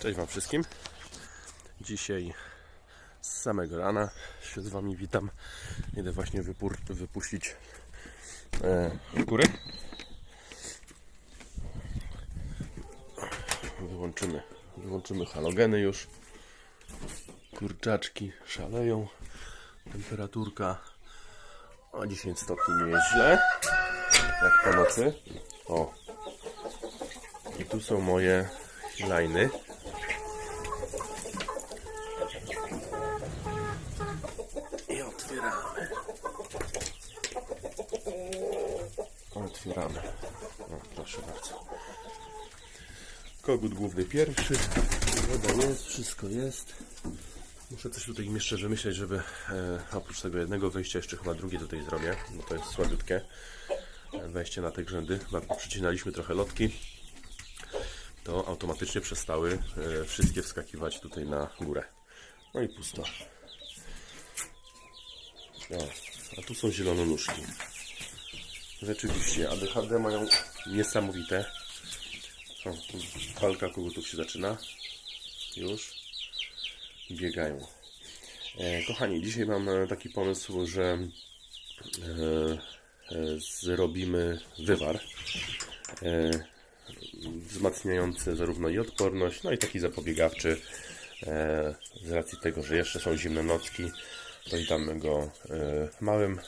Cześć Wam wszystkim. Dzisiaj z samego rana się z Wami witam. Idę właśnie wypuścić e, kury. Wyłączymy, wyłączymy halogeny już. Kurczaczki szaleją. Temperaturka o 10 stopni nie jest źle. Jak po nocy. O. I tu są moje lajny. I otwieramy. Otwieramy. O, proszę bardzo. Kogut główny pierwszy. Woda jest, wszystko jest. Muszę coś tutaj jeszcze wymyśleć, żeby e, oprócz tego jednego wejścia jeszcze chyba drugie tutaj zrobię, bo to jest słabiutkie. Wejście na te grzędy. przycinaliśmy trochę lotki, to automatycznie przestały e, wszystkie wskakiwać tutaj na górę. No i pusto. A tu są zielononuszki. Rzeczywiście, ADHD mają niesamowite. O, walka kogutów się zaczyna. Już. Biegają. E, kochani, dzisiaj mam e, taki pomysł, że e, e, zrobimy wywar. E, wzmacniający zarówno i odporność, no i taki zapobiegawczy. E, z racji tego, że jeszcze są zimne nocki, to i damy go e, małym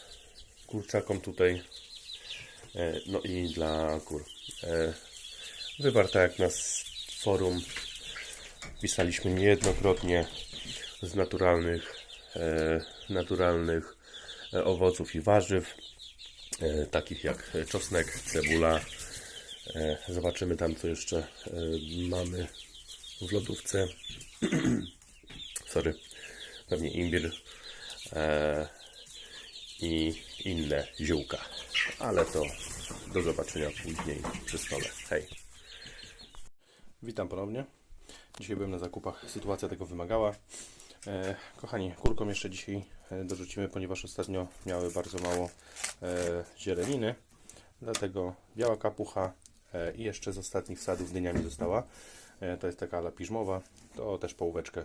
kurczakom tutaj. E, no i dla kur. E, wywar, tak jak na forum pisaliśmy niejednokrotnie z naturalnych, e, naturalnych owoców i warzyw, takich jak czosnek, cebula. Zobaczymy tam, co jeszcze mamy w lodówce. Sorry, pewnie imbir i inne ziółka. Ale to do zobaczenia później przy stole. Hej! Witam ponownie. Dzisiaj byłem na zakupach, sytuacja tego wymagała. E, kochani, kurkom jeszcze dzisiaj e, dorzucimy, ponieważ ostatnio miały bardzo mało e, zieleniny. Dlatego biała kapucha i jeszcze z ostatnich sadów dynia mi została. To jest taka ala piżmowa. To też połóweczkę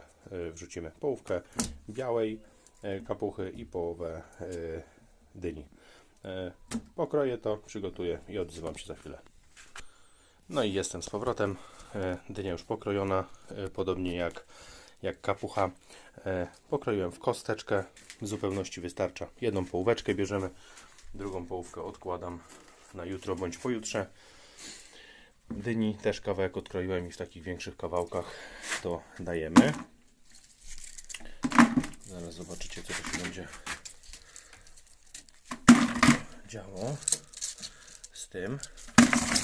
wrzucimy. Połówkę białej kapuchy i połowę e, dyni. E, pokroję to, przygotuję i odzywam się za chwilę. No i jestem z powrotem. E, Dynia już pokrojona, e, podobnie jak, jak kapucha. E, Pokroiłem w kosteczkę, w zupełności wystarcza. Jedną połóweczkę bierzemy, drugą połówkę odkładam na jutro bądź pojutrze. Dyni też kawałek odkroiłem i w takich większych kawałkach to dajemy. Zaraz zobaczycie, co to się będzie działo z tym.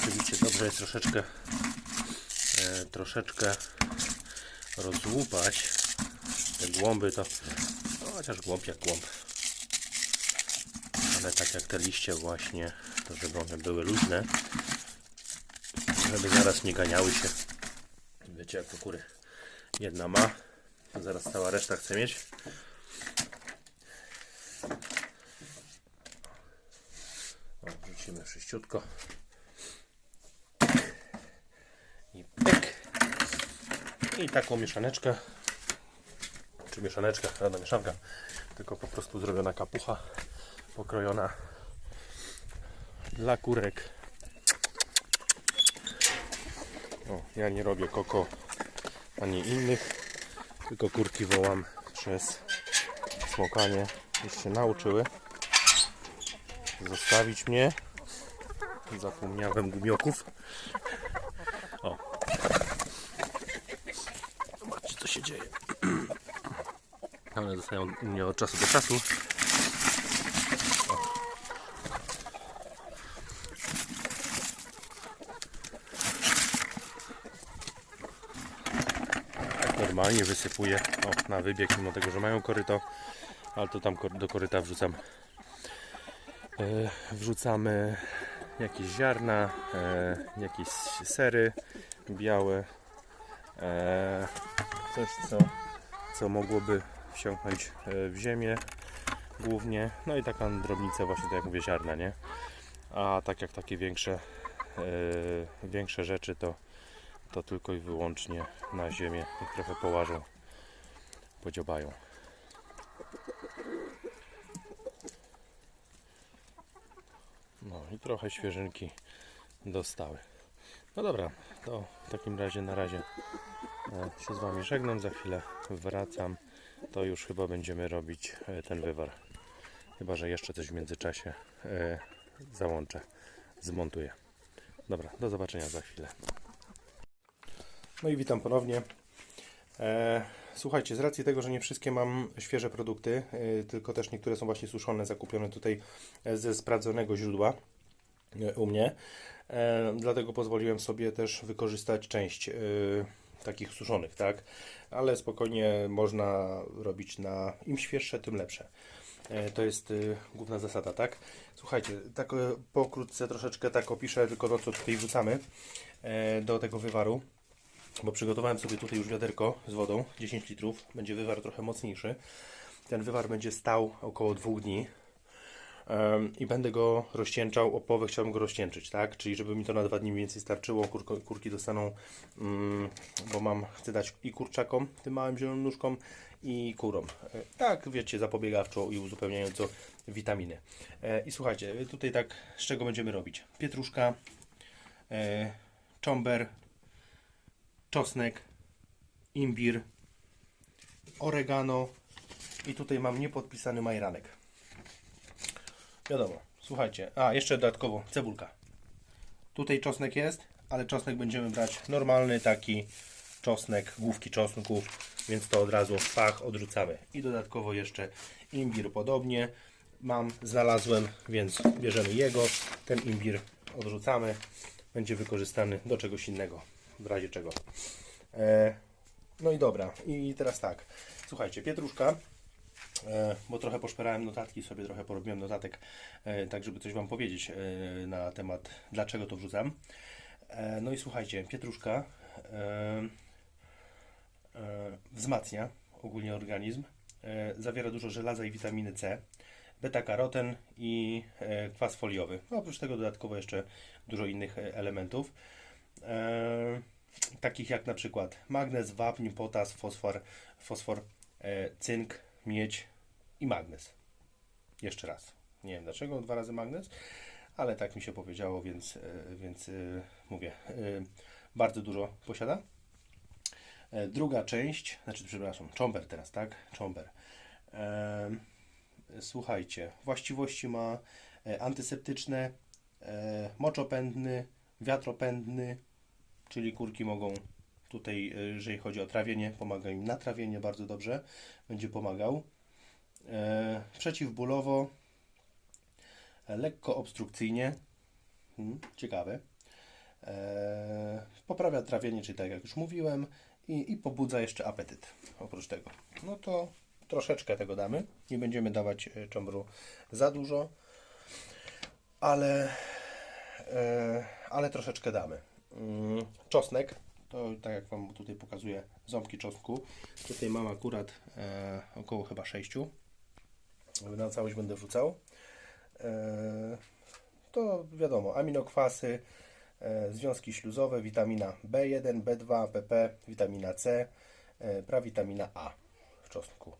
Oczywiście dobrze jest troszeczkę e, troszeczkę rozłupać te głąby to no, chociaż głąb jak głąb. Ale tak jak te liście właśnie to żeby one były luźne żeby zaraz nie ganiały się. Wiecie jak to kury jedna ma zaraz cała reszta chce mieć. O, wrzucimy sześciutko. I pyk. I taką mieszaneczkę, czy mieszaneczkę, żadna mieszanka, tylko po prostu zrobiona kapucha, pokrojona dla kurek. O, ja nie robię koko ani innych, tylko kurki wołam przez smokanie. Już się nauczyły zostawić mnie. Zapomniałem gumioków. Zobaczcie co się dzieje. One dostają mnie od czasu do czasu. Normalnie wysypuję o, na wybieg, mimo tego, że mają koryto, ale to tam do koryta wrzucam. E, wrzucamy jakieś ziarna, e, jakieś sery białe, e, coś co, co mogłoby wsiąknąć w ziemię głównie, no i taka drobnica właśnie, tak jak mówię, ziarna, nie? A tak jak takie większe, większe rzeczy to to tylko i wyłącznie na ziemię. Niech trochę połażą, podziobają. No i trochę świeżynki dostały. No dobra, to w takim razie na razie e, się z Wami żegnam. Za chwilę wracam. To już chyba będziemy robić e, ten wywar. Chyba, że jeszcze coś w międzyczasie e, załączę, zmontuję. Dobra, do zobaczenia za chwilę. No i witam ponownie. E, słuchajcie, z racji tego, że nie wszystkie mam świeże produkty, e, tylko też niektóre są właśnie suszone, zakupione tutaj e, ze sprawdzonego źródła u mnie, dlatego pozwoliłem sobie też wykorzystać część takich suszonych, tak? Ale spokojnie można robić na im świeższe, tym lepsze. To jest główna zasada, tak? Słuchajcie, tak pokrótce troszeczkę tak opiszę tylko to, co tutaj wrzucamy do tego wywaru. Bo przygotowałem sobie tutaj już wiaderko z wodą, 10 litrów. Będzie wywar trochę mocniejszy. Ten wywar będzie stał około dwóch dni. Em, I będę go rozcieńczał, o połowę chciałbym go rozcieńczyć, tak? Czyli żeby mi to na dwa dni mniej więcej starczyło, Kurko, kurki dostaną, mm, bo mam, chcę dać i kurczakom, tym małym zielonym nóżkom i kurom. E, Tak, wiecie, zapobiegawczo i uzupełniająco witaminy. E, I słuchajcie, tutaj tak, z czego będziemy robić? Pietruszka, e, czomber, czosnek, imbir, oregano i tutaj mam niepodpisany majranek. Wiadomo, słuchajcie, a jeszcze dodatkowo cebulka. Tutaj czosnek jest, ale czosnek będziemy brać normalny taki czosnek, główki czosnku, więc to od razu pach odrzucamy. I dodatkowo jeszcze imbir podobnie mam, znalazłem, więc bierzemy jego, ten imbir odrzucamy, będzie wykorzystany do czegoś innego, w razie czego. E, no i dobra, i teraz tak, słuchajcie, pietruszka, e, bo trochę poszperałem notatki, sobie trochę porobiłem notatek, e, tak żeby coś Wam powiedzieć e, na temat, dlaczego to wrzucam. E, no i słuchajcie, pietruszka e, e, wzmacnia ogólnie organizm, e, zawiera dużo żelaza i witaminy C, beta-karoten i e, kwas foliowy. No, oprócz tego dodatkowo jeszcze dużo innych e, elementów. E, takich jak na przykład magnez, wapń, potas, fosfor, fosfor e, cynk, miedź i magnez. Jeszcze raz. Nie wiem dlaczego dwa razy magnez, ale tak mi się powiedziało, więc, e, więc mówię, bardzo dużo posiada. Druga część, znaczy przepraszam, czomber teraz, tak? Czomber. E, słuchajcie, właściwości ma antyseptyczne, moczopędny, wiatropędny, czyli kurki mogą tutaj, e, jeżeli chodzi o trawienie, pomaga im na trawienie bardzo dobrze, będzie pomagał. E, przeciwbólowo, e, lekko obstrukcyjnie, hmm, ciekawe. Poprawia trawienie, czyli tak jak już mówiłem, i, i pobudza jeszcze apetyt oprócz tego. No to troszeczkę tego damy. Nie będziemy dawać czembru za dużo, ale, ale troszeczkę damy. Czosnek, to tak jak Wam tutaj pokazuję, ząbki czosnku. Tutaj mam akurat e, około chyba 6. Na całość będę wrzucał. E, to wiadomo, aminokwasy, e, związki śluzowe, witamina B1, B2, PP, witamina C, e, prawitamina A w czosnku.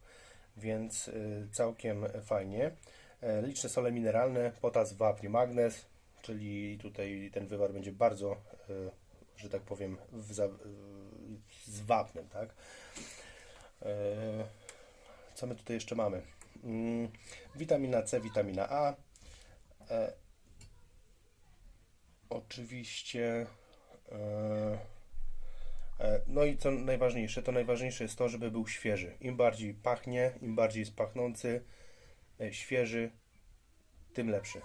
Więc e, całkiem fajnie. E, Liczne sole mineralne, potas, wapń, magnez, czyli tutaj ten wywar będzie bardzo, e, że tak powiem, w za, z wapnem, tak? E, Co my tutaj jeszcze mamy? Mm, Witamina C, witamina A, e, Oczywiście. e, No i co najważniejsze, to najważniejsze jest to, żeby był świeży. Im bardziej pachnie, im bardziej jest pachnący, świeży, tym lepszy.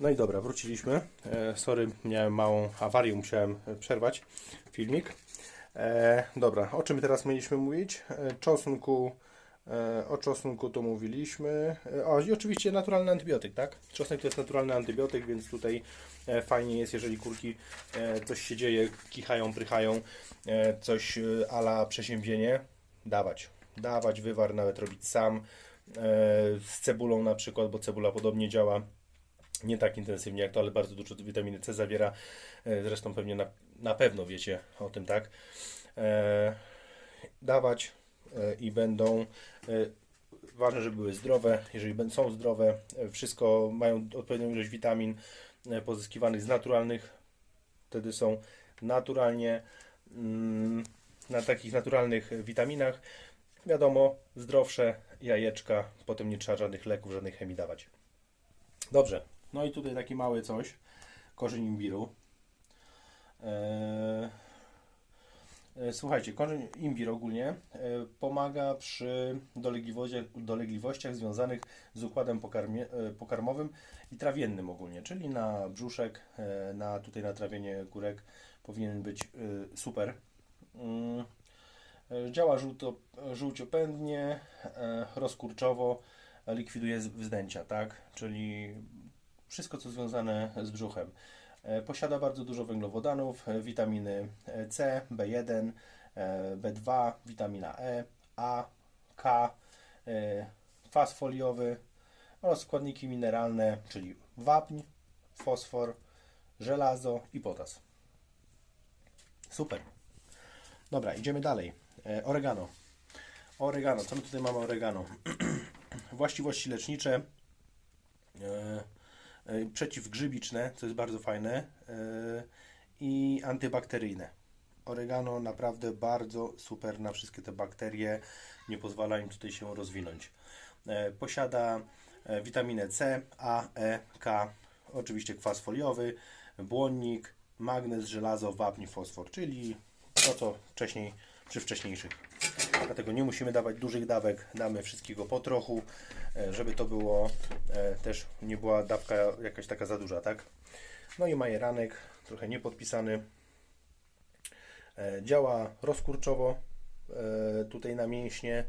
No i dobra, wróciliśmy. E, sorry, miałem małą awarię, musiałem e, przerwać filmik. E, dobra, o czym teraz mieliśmy mówić? Czosnku. O czosnku to mówiliśmy. O, i oczywiście naturalny antybiotyk, tak? Czosnek to jest naturalny antybiotyk, więc tutaj fajnie jest, jeżeli kurki coś się dzieje, kichają, prychają, coś ala przeziębienie, dawać. Dawać wywar, nawet robić sam. Z cebulą na przykład, bo cebula podobnie działa. Nie tak intensywnie jak to, ale bardzo dużo witaminy C zawiera. E, Zresztą pewnie na, na pewno wiecie o tym, tak? E, dawać e, i będą. E, ważne, żeby były zdrowe. Jeżeli będą są zdrowe, e, wszystko mają odpowiednią ilość witamin e, pozyskiwanych z naturalnych. Wtedy są naturalnie mm, na takich naturalnych witaminach. Wiadomo, zdrowsze jajeczka, potem nie trzeba żadnych leków, żadnej chemii dawać. Dobrze, no i tutaj taki mały coś, korzeń imbiru. Eee, e, Słuchajcie, korzeń imbir ogólnie e, pomaga przy dolegliwościach, dolegliwościach związanych z układem pokarmie, e, pokarmowym i trawiennym ogólnie, czyli na brzuszek, e, na tutaj na trawienie górek powinien być e, super. Mm, e, Działa żółto, żółciopędnie, e, rozkurczowo, likwiduje wzdęcia, tak? Czyli wszystko co związane z brzuchem. E, Posiada bardzo dużo węglowodanów, e, witaminy e, C, B1, e, B2, witamina E, A, K, kwas foliowy oraz składniki mineralne, czyli wapń, fosfor, żelazo i potas. Super. Dobra, idziemy dalej. Oregano. Oregano. Co my tutaj mamy oregano? Właściwości lecznicze, przeciwgrzybiczne, co jest bardzo fajne e, i antybakteryjne. Oregano naprawdę bardzo super na wszystkie te bakterie, nie pozwala im tutaj się rozwinąć. E, Posiada e, witaminę C, A, E, K, oczywiście kwas foliowy, błonnik, magnez, żelazo, wapń, fosfor, czyli to co wcześniej przy wcześniejszych. Dlatego nie musimy dawać dużych dawek, damy wszystkiego po trochu, e, żeby to było e, też nie była dawka jakaś taka za duża, tak? No i majeranek, trochę niepodpisany. E, Działa rozkurczowo tutaj na mięśnie,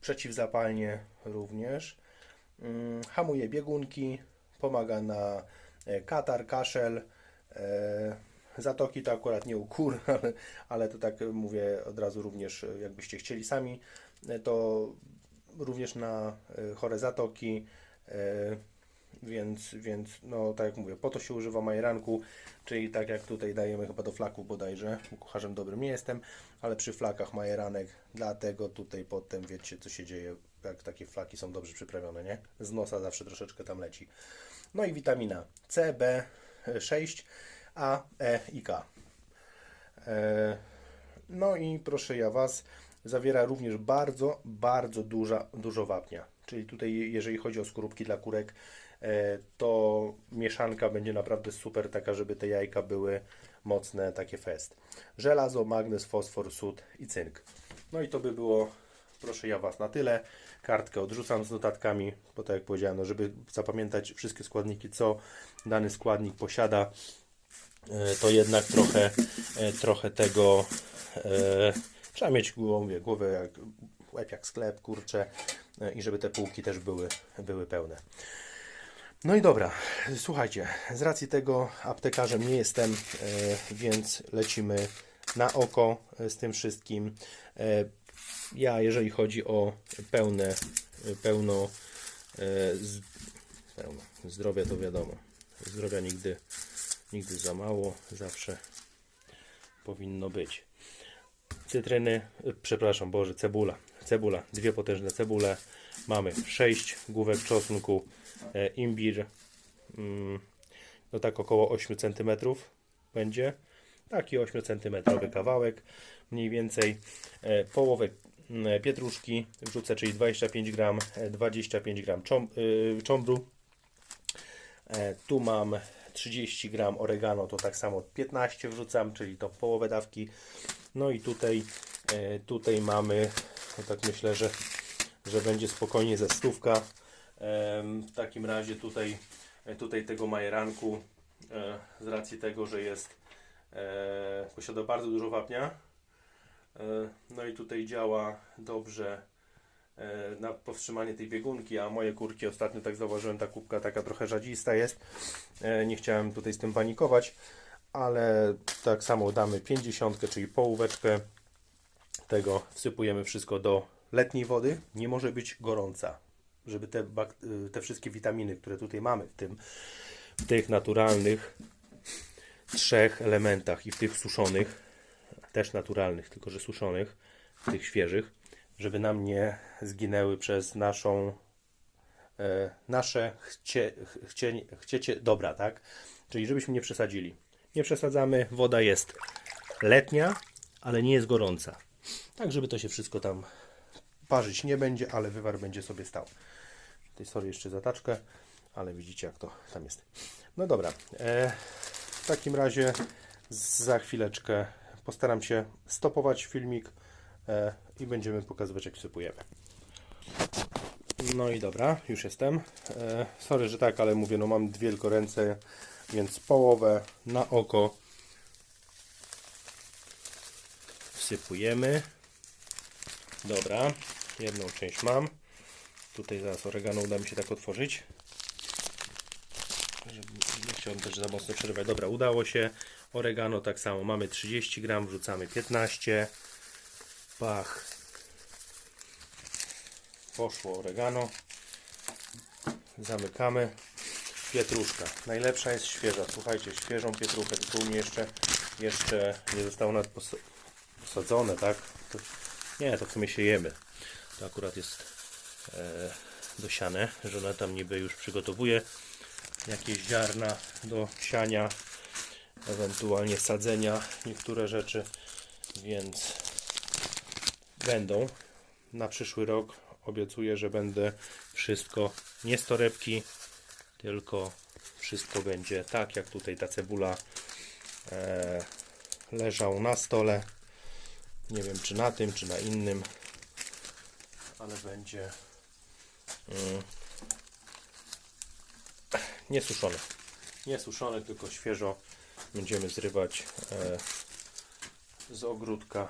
przeciwzapalnie również. Mm, Hamuje biegunki, pomaga na katar, kaszel. Zatoki to akurat nie u kur, ale, ale to tak mówię od razu również, jakbyście chcieli sami, to również na e, chore zatoki, e, więc, więc no tak jak mówię, po to się używa majeranku, czyli tak jak tutaj dajemy chyba do flaków bodajże, bo kucharzem dobrym nie jestem, ale przy flakach majeranek, dlatego tutaj potem wiecie co się dzieje, jak takie flaki są dobrze przyprawione, nie? Z nosa zawsze troszeczkę tam leci. No i witamina C, B, 6, A, E i K. E, No i proszę ja Was, zawiera również bardzo, bardzo duża, dużo wapnia. Czyli tutaj, jeżeli chodzi o skorupki dla kurek, e, to mieszanka będzie naprawdę super, taka, żeby te jajka były mocne, takie fest. Żelazo, magnez, fosfor, sód i cynk. No i to by było, proszę ja Was, na tyle. Kartkę odrzucam z notatkami, bo tak jak powiedziałem, no, żeby zapamiętać wszystkie składniki, co dany składnik posiada, to jednak trochę, e, trochę tego e, trzeba mieć głowę, głowę jak, łeb jak sklep, kurczę e, i żeby te półki też były, były pełne. No i dobra, słuchajcie, z racji tego aptekarzem nie jestem, e, więc lecimy na oko e, z tym wszystkim. E, Ja, jeżeli chodzi o pełne, e, pełno, e, pełno zdrowia, to wiadomo, zdrowia nigdy, nigdy za mało, zawsze powinno być. Cytryny, e, przepraszam, Boże, cebula, cebula, dwie potężne cebule, mamy 6 główek czosnku, e, imbir, mm, no tak około 8 cm będzie, taki 8 cm kawałek, mniej więcej. E, połowę mm, pietruszki wrzucę, czyli 25 gram, e, 25 gram czom, y, czombru, E, Tu mam 30 gram oregano, to tak samo 15 wrzucam, czyli to połowę dawki. No i tutaj, e, tutaj mamy, no tak myślę, że, że będzie spokojnie ze stówka. W takim razie tutaj, e, tutaj tego majeranku, e, z racji tego, że jest, posiada bardzo dużo wapnia. No i tutaj działa dobrze na powstrzymanie tej biegunki, a moje kurki ostatnio tak zauważyłem, ta kubka taka trochę radzista jest. E, Nie chciałem tutaj z tym panikować, ale tak samo damy 50, czyli połóweczkę tego, wsypujemy wszystko do letniej wody. Nie może być gorąca. żeby te, y, te wszystkie witaminy, które tutaj mamy w tym, w tych naturalnych trzech elementach i w tych suszonych, też naturalnych, tylko że suszonych, w tych świeżych, żeby nam nie zginęły przez naszą e, nasze chcie, ch- chcienie, chciecie dobra, tak? Czyli żebyśmy nie przesadzili. Nie przesadzamy, woda jest letnia, ale nie jest gorąca. Tak, żeby to się wszystko tam parzyć nie będzie, ale wywar będzie sobie stał. Tej sorry jeszcze zataczkę, ale widzicie jak to tam jest. No dobra, e, w takim razie za chwileczkę postaram się stopować filmik i będziemy pokazywać jak sypujemy. No i dobra, już jestem. E, sorry, że tak, ale mówię, no mam dwie tylko ręce, więc połowę na oko wsypujemy. Dobra, jedną część mam. Tutaj zaraz oregano uda mi się tak otworzyć. Nie chciałem też za mocno przerywać. Dobra, udało się. Oregano tak samo. Mamy 30 gram, wrzucamy 15. Pach. Poszło oregano. Zamykamy. Pietruszka. Najlepsza jest świeża. Słuchajcie, świeżą pietruchę. Tylko u mnie jeszcze, jeszcze nie zostało nawet pos- posadzone, tak? To, nie, to w sumie siejemy. To akurat jest e, dosiane. Żona tam niby już przygotowuje jakieś ziarna do siania, ewentualnie sadzenia niektóre rzeczy, więc będą na przyszły rok. Obiecuję, że będę wszystko, nie z torebki, tylko wszystko będzie tak, jak tutaj ta cebula e, leżał na stole. Nie wiem, czy na tym, czy na innym, ale będzie mm, nie suszone. Nie suszone, tylko świeżo będziemy zrywać e, z ogródka.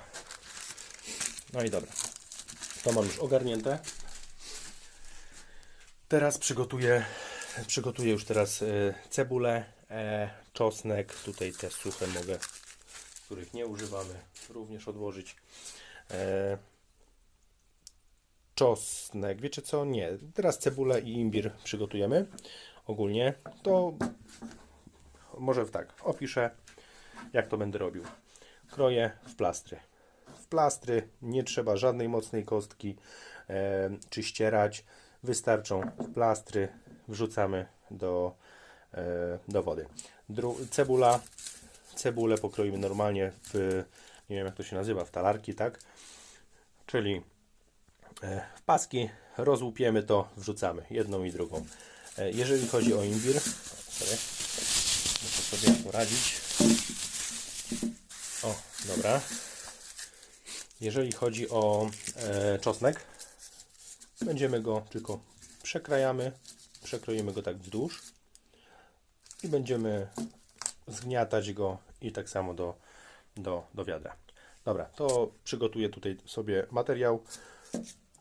No i dobra. To mam już ogarnięte. Teraz przygotuję, przygotuję już teraz e, cebulę, e, czosnek. Tutaj te suche mogę, których nie używamy, również odłożyć. E, czosnek, wiecie co? Nie. Teraz cebulę i imbir przygotujemy ogólnie. To może tak, opiszę jak to będę robił. Kroję w plastry. Plastry nie trzeba żadnej mocnej kostki e, czy ścierać. Wystarczą plastry. Wrzucamy do, e, do wody. Dru cebula. Cebulę pokroimy normalnie w, nie wiem jak to się nazywa, w talarki, tak? Czyli e, w paski rozłupiemy to, wrzucamy jedną i drugą. E, Jeżeli chodzi o imbir, sorry, muszę sobie poradzić. O, dobra. Jeżeli chodzi o e, czosnek, będziemy go tylko przekrajamy, przekroimy go tak wzdłuż i będziemy zgniatać go i tak samo do, do, do wiadra. Dobra, to przygotuję tutaj sobie materiał,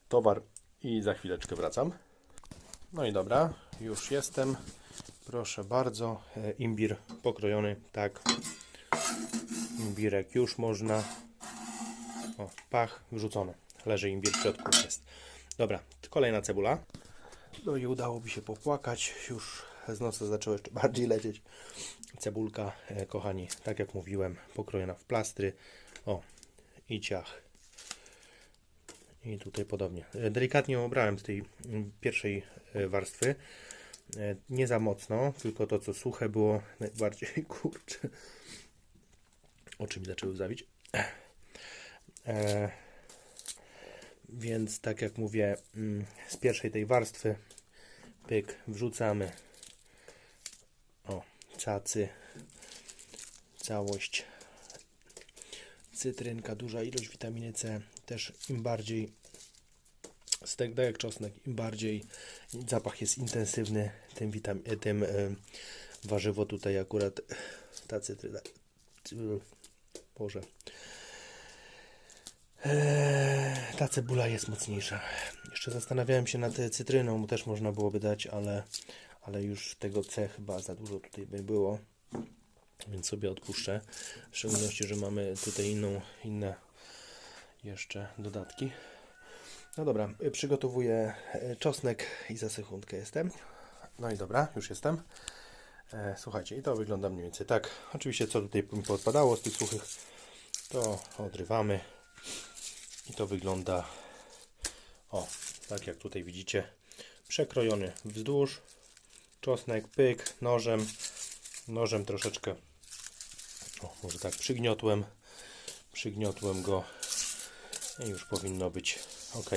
towar i za chwileczkę wracam. No i dobra, już jestem. Proszę bardzo, e, imbir pokrojony tak. Imbirek już można. O, pach, wrzucony. Leży imbir w środku jest. Dobra, kolejna cebula. No i udało mi się popłakać. Już z nosa zaczęło jeszcze bardziej lecieć. Cebulka, e, kochani, tak jak mówiłem, pokrojona w plastry. O, i ciach. I tutaj podobnie. E, Delikatnie obrałem z tej mm, pierwszej e, warstwy. Nie za mocno, tylko to co suche było najbardziej kurcze. Oczy mi zaczęły zawić. E, więc tak jak mówię, mm, z pierwszej tej warstwy pyk wrzucamy. O, cacy. Całość. Cytrynka, duża ilość witaminy C. Też im bardziej stek tak jak czosnek, im bardziej zapach jest intensywny, tym, witam, e, tym e, warzywo tutaj akurat ta cytryna. Boże. Eee, ta cebula jest mocniejsza. Jeszcze zastanawiałem się nad cytryną, bo też można byłoby dać, ale, ale już tego C chyba za dużo tutaj by było. Więc sobie odpuszczę. W szczególności, że mamy tutaj inną, inne jeszcze dodatki. No dobra, y, przygotowuję y, czosnek i za sekundkę jestem. No i dobra, już jestem. E, Słuchajcie, i to wygląda mniej więcej tak. Oczywiście co tutaj mi podpadało z tych suchych, to odrywamy. I to wygląda o, tak jak tutaj widzicie. Przekrojony wzdłuż. Czosnek, pyk, nożem. Nożem troszeczkę o, może tak przygniotłem. Przygniotłem go i już powinno być ok.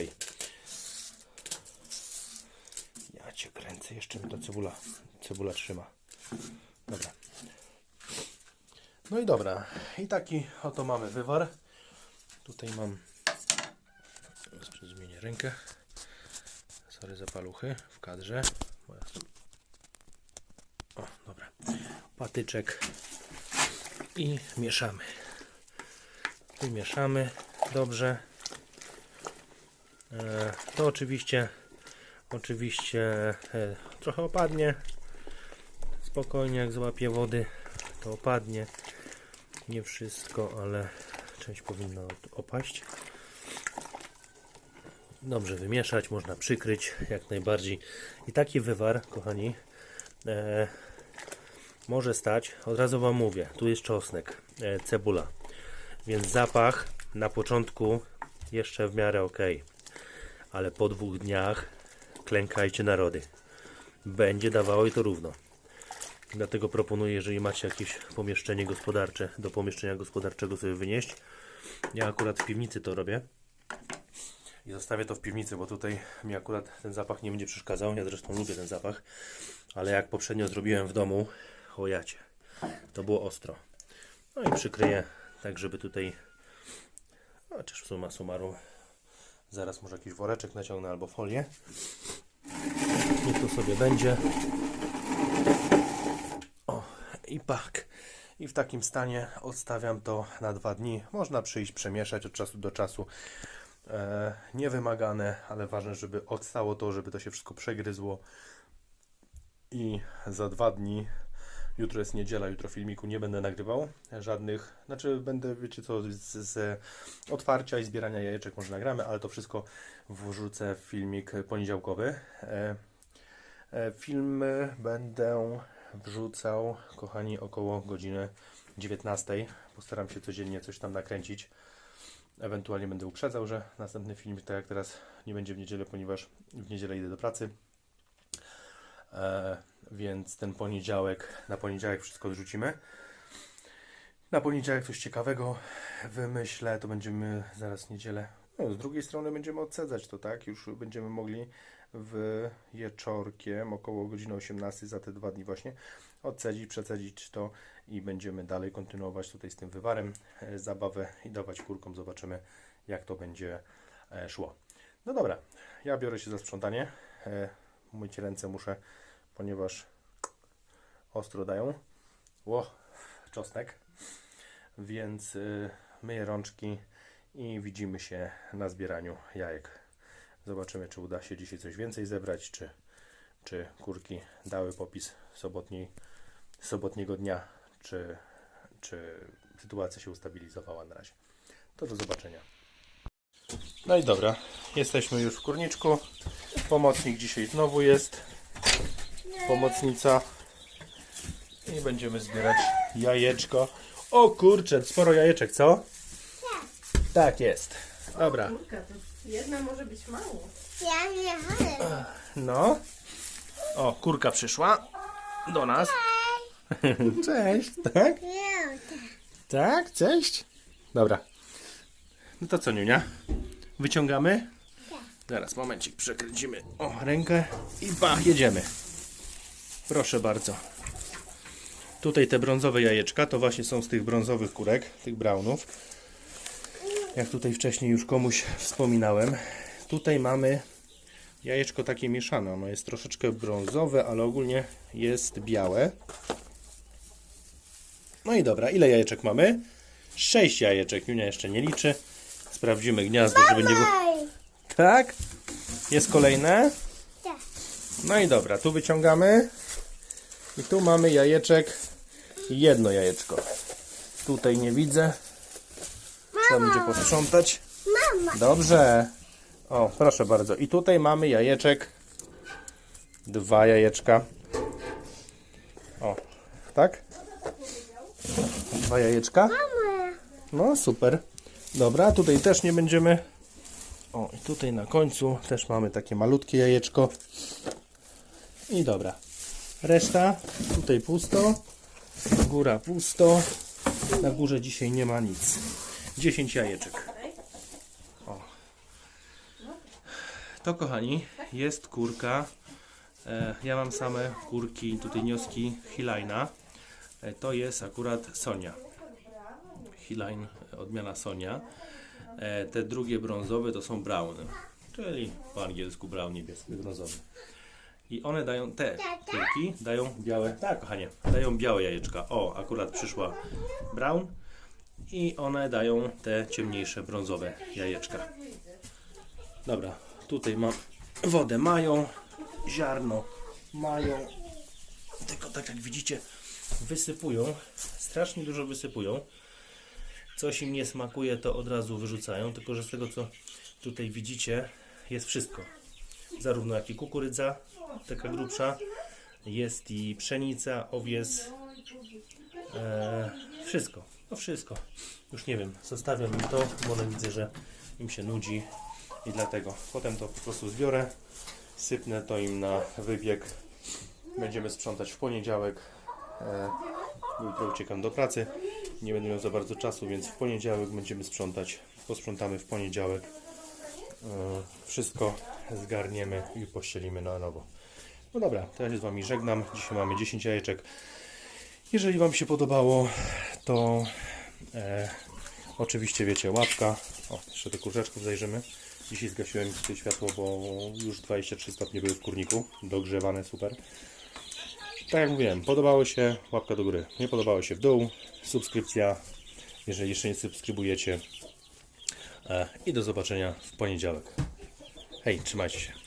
Ja cię kręcę, jeszcze mi ta cebula, cebula trzyma. Dobra. No i dobra. I taki oto mamy wywar. Tutaj mam. Jeszcze zmienię rękę. Sorry za paluchy w kadrze. O, dobra. Patyczek. I mieszamy. I mieszamy dobrze. E, To oczywiście oczywiście e, trochę opadnie. Spokojnie jak złapie wody to opadnie. Nie wszystko, ale część powinna opaść. Dobrze wymieszać, można przykryć jak najbardziej. I taki wywar, kochani, e, może stać, od razu Wam mówię, tu jest czosnek, e, cebula, więc zapach na początku jeszcze w miarę ok, ale po dwóch dniach klękajcie narody. Będzie dawało i to równo. Dlatego proponuję, jeżeli macie jakieś pomieszczenie gospodarcze, do pomieszczenia gospodarczego sobie wynieść. Ja akurat w piwnicy to robię. I zostawię to w piwnicy, bo tutaj mi akurat ten zapach nie będzie przeszkadzał. Ja zresztą lubię ten zapach. Ale jak poprzednio zrobiłem w domu, chojacie. To było ostro. No i przykryję tak, żeby tutaj, chociaż suma summarum, zaraz może jakiś woreczek naciągnę albo folię. Niech to sobie będzie. O, i pak. I w takim stanie odstawiam to na dwa dni. Można przyjść, przemieszać od czasu do czasu. E, niewymagane, ale ważne, żeby odstało to, żeby to się wszystko przegryzło. I za dwa dni, jutro jest niedziela, jutro filmiku nie będę nagrywał żadnych, znaczy będę, wiecie co, z, z otwarcia i zbierania jajeczek może nagramy, ale to wszystko wrzucę w filmik poniedziałkowy. E, e, filmy będę wrzucał, kochani, około godziny 19. Postaram się codziennie coś tam nakręcić. Ewentualnie będę uprzedzał, że następny film, tak jak teraz, nie będzie w niedzielę, ponieważ w niedzielę idę do pracy. E, więc ten poniedziałek, na poniedziałek wszystko odrzucimy. Na poniedziałek coś ciekawego wymyślę, to będziemy zaraz niedzielę. No, z drugiej strony będziemy odsadzać to, tak? Już będziemy mogli w wieczorkiem około godziny 18 za te dwa dni właśnie odcedzić, przecedzić to i będziemy dalej kontynuować tutaj z tym wywarem e, zabawę i dawać kurkom. Zobaczymy jak to będzie e, szło. No dobra, ja biorę się za sprzątanie. E, Myć ręce muszę, ponieważ ostro dają. Ło, czosnek. Więc myję rączki i widzimy się na zbieraniu jajek. Zobaczymy, czy uda się dzisiaj coś więcej zebrać, czy, czy kurki dały popis sobotniej, sobotniego dnia, czy, czy sytuacja się ustabilizowała na razie. To do zobaczenia. No i dobra, jesteśmy już w kurniczku. Pomocnik dzisiaj znowu jest. Pomocnica. I będziemy zbierać jajeczko. O kurczę, sporo jajeczek, co? Tak jest. Dobra. Jedna może być mało. Ja nie wolę. No. O, kurka przyszła do nas. Cześć, tak? Nie, Tak, cześć. Dobra. No to co, Niunia? Wyciągamy? Zaraz, momencik, przekręcimy o rękę i ba, jedziemy. Proszę bardzo. Tutaj te brązowe jajeczka, to właśnie są z tych brązowych kurek, tych brownów. Jak tutaj wcześniej już komuś wspominałem. Tutaj mamy jajeczko takie mieszane. Ono jest troszeczkę brązowe, ale ogólnie jest białe. No i dobra, ile jajeczek mamy? Sześć jajeczek. Junia jeszcze nie liczy. Sprawdzimy gniazdo, żeby nie było. Tak? Jest kolejne? Tak. No i dobra, tu wyciągamy. I tu mamy jajeczek. Jedno jajeczko. Tutaj nie widzę. Trzeba będzie posprzątać. mama. Dobrze. O, proszę bardzo. I tutaj mamy jajeczek. Dwa jajeczka. O, tak? Dwa jajeczka. No, super. Dobra, tutaj też nie będziemy. O, i tutaj na końcu też mamy takie malutkie jajeczko. I dobra. Reszta tutaj pusto. Góra pusto. Na górze dzisiaj nie ma nic. 10 jajeczek. O. To kochani, jest kurka. E, ja mam same kurki, tutaj nioski Hilajna. E, to jest akurat Sonia. Hiline, odmiana Sonia. E, te drugie brązowe to są browny, czyli po angielsku brown niebieski, brązowy. I one dają, te kulki dają białe, tak kochanie, dają białe jajeczka. O, akurat przyszła brown. I one dają te ciemniejsze brązowe jajeczka. Dobra, tutaj mam wodę mają, ziarno mają. Tylko tak jak widzicie, wysypują, strasznie dużo wysypują. Coś im nie smakuje, to od razu wyrzucają, tylko że z tego co tutaj widzicie, jest wszystko. Zarówno jak i kukurydza, taka grubsza, jest i pszenica, owies, e, wszystko, no wszystko. Już nie wiem, zostawiam im to, bo widzę, że im się nudzi i dlatego. Potem to po prostu zbiorę, sypnę to im na wybieg. Będziemy sprzątać w poniedziałek. E, jutro uciekam do pracy. Nie będę miał za bardzo czasu, więc w poniedziałek będziemy sprzątać. Posprzątamy w poniedziałek. E, wszystko zgarniemy i pościelimy na nowo. No dobra, to ja się z Wami żegnam. Dzisiaj mamy 10 jajeczek. Jeżeli Wam się podobało, to e, oczywiście wiecie, łapka. O, jeszcze do kurczaczków zajrzymy. Dzisiaj zgasiłem tutaj światło, bo już 23 stopnie były w kurniku. Dogrzewane, super. Tak jak mówiłem, podobało się, łapka do góry. Nie podobało się w dół, subskrypcja, jeżeli jeszcze nie subskrybujecie. E, I do zobaczenia w poniedziałek. Hej, trzymajcie się.